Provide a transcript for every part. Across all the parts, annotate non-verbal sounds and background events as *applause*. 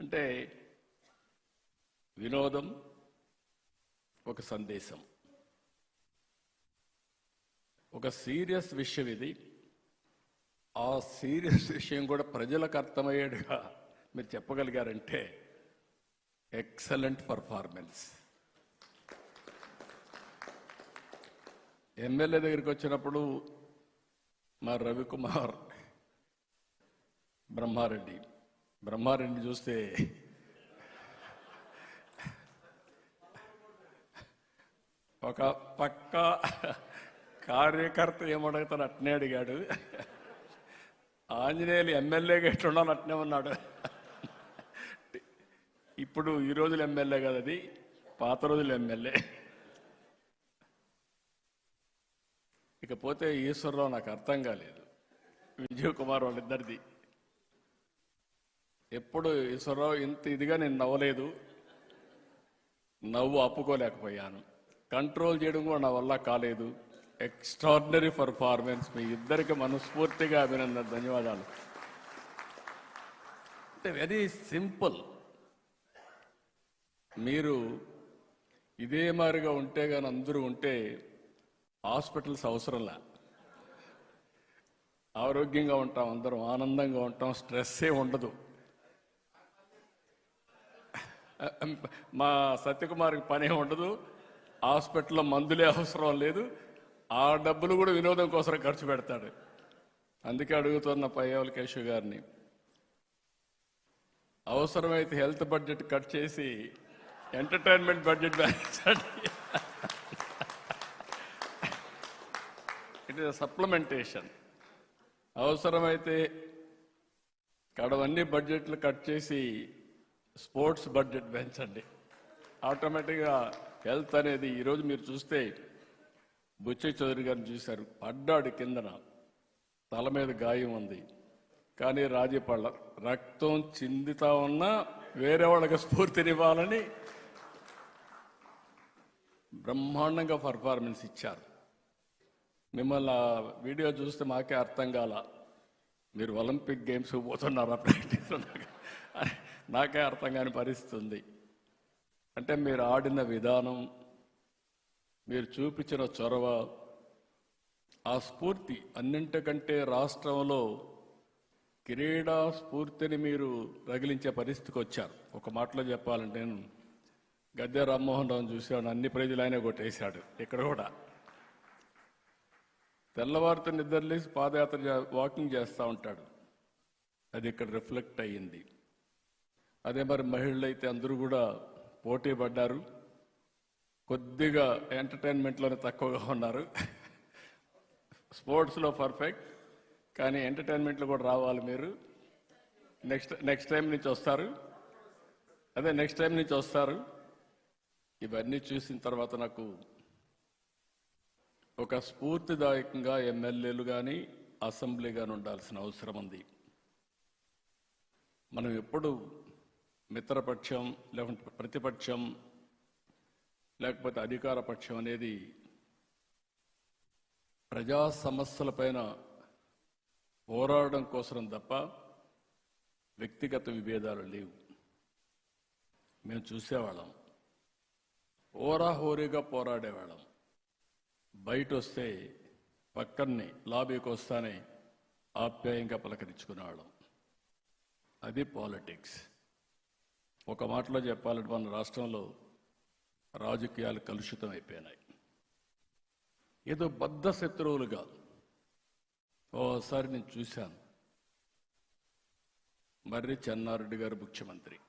అంటే వినోదం ఒక సందేశం. ఒక సీరియస్ విషయం ఇది. ఆ సీరియస్ విషయం కూడా ప్రజలకు అర్థమయ్యేట్టుగా మీరు చెప్పగలిగారంటే ఎక్సలెంట్ పర్ఫార్మెన్స్. ఎమ్మెల్యే దగ్గరికి వచ్చినప్పుడు మా రవికుమార్ బ్రహ్మారెడ్డి బ్రహ్మారెడ్డి చూస్తే ఒక పక్క కార్యకర్త ఏమడుగుతాను అట్నే అడిగాడు. ఆంజనేయులు ఎమ్మెల్యేగా ఎట్లున్నాను అట్నే ఉన్నాడు. ఇప్పుడు ఈ రోజులు ఎమ్మెల్యే కదా అది పాత రోజులు ఎమ్మెల్యే. ఇకపోతే ఈశ్వరరావు నాకు అర్థం కాలేదు. విజయ్ కుమార్ వాళ్ళిద్దరిది. ఎప్పుడు ఈశ్వరరావు ఇంత ఇదిగా నేను నవ్వలేదు. నవ్వు అప్పుకోలేకపోయాను కంట్రోల్ చేయడం కూడా నా వల్ల కాలేదు. ఎక్స్ట్రాడినరీ పర్ఫార్మెన్స్ మీ ఇద్దరికి మనస్ఫూర్తిగా అభినందన ధన్యవాదాలు. అంటే వెరీ సింపుల్ మీరు ఇదే మారిగా ఉంటే కానీ అందరూ ఉంటే హాస్పిటల్స్ అవసరంలా ఆరోగ్యంగా ఉంటాం అందరం ఆనందంగా ఉంటాం స్ట్రెస్సే ఉండదు. మా సత్యకుమార్కి పని ఉండదు. హాస్పిటల్లో మందులే అవసరం లేదు. ఆ డబ్బులు కూడా వినోదం కోసం ఖర్చు పెడతాడు. అందుకే అడుగుతున్న పయ్యవల కేశవ్ గారిని అవసరమైతే హెల్త్ బడ్జెట్ కట్ చేసి ఎంటర్టైన్మెంట్ బడ్జెట్ పెంచండి ఇట్ ఇస్ సప్లిమెంటేషన్ అవసరమైతే కడవన్నీ బడ్జెట్లు కట్ చేసి స్పోర్ట్స్ బడ్జెట్ పెంచండి ఆటోమేటిక్గా హెల్త్ అనేది ఈరోజు మీరు చూస్తే బుచ్చయ్య చౌదరి గారిని చూశారు. పడ్డాడు కిందన తల మీద గాయం ఉంది. కానీ రాజీపళ్ళ రక్తం చిందుతా ఉన్నా వేరే వాళ్ళకి స్ఫూర్తినివ్వాలని బ్రహ్మాండంగా పర్ఫార్మెన్స్ ఇచ్చారు. మిమ్మల్ని ఆ వీడియో చూస్తే మాకే అర్థం కాల మీరు ఒలింపిక్ గేమ్స్ పోతున్నారా? *laughs* ప్రాక్టీస్ నాకే అర్థం కాని పరిస్థితి ఉంది అంటే మీరు ఆడిన విధానం మీరు చూపించిన చొరవ ఆ స్ఫూర్తి అన్నింటికంటే రాష్ట్రంలో క్రీడా స్ఫూర్తిని మీరు రగిలించే పరిస్థితికి వచ్చారు. ఒక మాటలో చెప్పాలంటే నేను గద్దె రామ్మోహన్ రావు చూశాను. అన్ని ప్రజలు ఆయన కొట్టేశాడు ఇక్కడ కూడా. తెల్లవారితో నిద్రలేసి పాదయాత్ర వాకింగ్ చేస్తూ ఉంటాడు. అది ఇక్కడ రిఫ్లెక్ట్ అయ్యింది. అదే మరి మహిళలు అయితే అందరూ కూడా పోటీ పడ్డారు. కొద్దిగా ఎంటర్టైన్మెంట్లోనే తక్కువగా ఉన్నారు. స్పోర్ట్స్లో పర్ఫెక్ట్ కానీ ఎంటర్టైన్మెంట్లో కూడా రావాలి మీరు. నెక్స్ట్ నెక్స్ట్ టైం నుంచి వస్తారు. అదే నెక్స్ట్ టైం నుంచి వస్తారు. ఇవన్నీ చూసిన తర్వాత నాకు ఒక స్ఫూర్తిదాయకంగా ఎమ్మెల్యేలు కానీ అసెంబ్లీ కానీ ఉండాల్సిన అవసరం ఉంది. మనం ఎప్పుడు మిత్రపక్షం లేకుంటే ప్రతిపక్షం లేకపోతే అధికార పక్షం అనేది ప్రజా సమస్యలపైన పోరాడడం కోసం తప్ప వ్యక్తిగత విభేదాలు లేవు. మేము చూసేవాళ్ళం. హోరాహోరీగా పోరాడేవాళ్ళం. బయట వస్తే పక్కన్ని లాబీకి వస్తానే ఆప్యాయంగా పలకరించుకునేవాళ్ళం. అది పాలిటిక్స్. ఒక మాటలో చెప్పాలంటే మన రాష్ట్రంలో రాజకీయాలు కలుషితం అయిపోయినాయి. ఏదో బద్ధ శత్రువులుగా ఓసారి నేను చూశాను. మర్రి చెన్నారెడ్డి గారు ముఖ్యమంత్రి.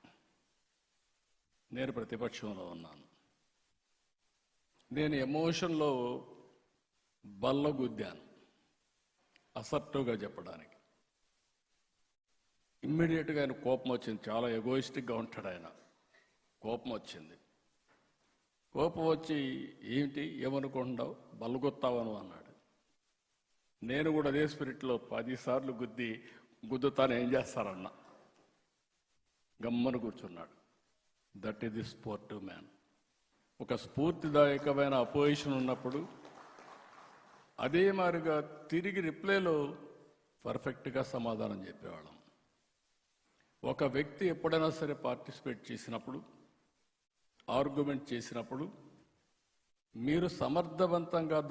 నేను ప్రతిపక్షంలో ఉన్నాను. నేను ఎమోషన్లో బల్లగుద్దాను. అసర్టివ్గా చెప్పడానికి. ఇమ్మీడియట్గా ఆయన కోపం వచ్చింది. చాలా ఎగోయిస్టిక్గా ఉంటాడు ఆయన. కోపం వచ్చింది. కోపం వచ్చి ఏమిటి? ఏమనుకుంటున్నావు? బలగొత్తావను అన్నాడు. నేను కూడా అదే స్పిరిట్లో పదిసార్లు గుద్ది గుద్దుతాను ఏం చేస్తారన్నా. గమ్మను కూర్చున్నాడు. That is the sport man ఒక స్ఫూర్తిదాయకమైన అపోజిషన్ ఉన్నప్పుడు అదే మారిగా తిరిగి రిప్లైలో పర్ఫెక్ట్గా సమాధానం చెప్పేవాళ్ళం. ఒక వ్యక్తి ఎప్పుడైనా సరే పార్టిసిపేట్ చేసినప్పుడు ఆర్గ్యుమెంట్ చేసినప్పుడు మీరు సమర్థవంతంగా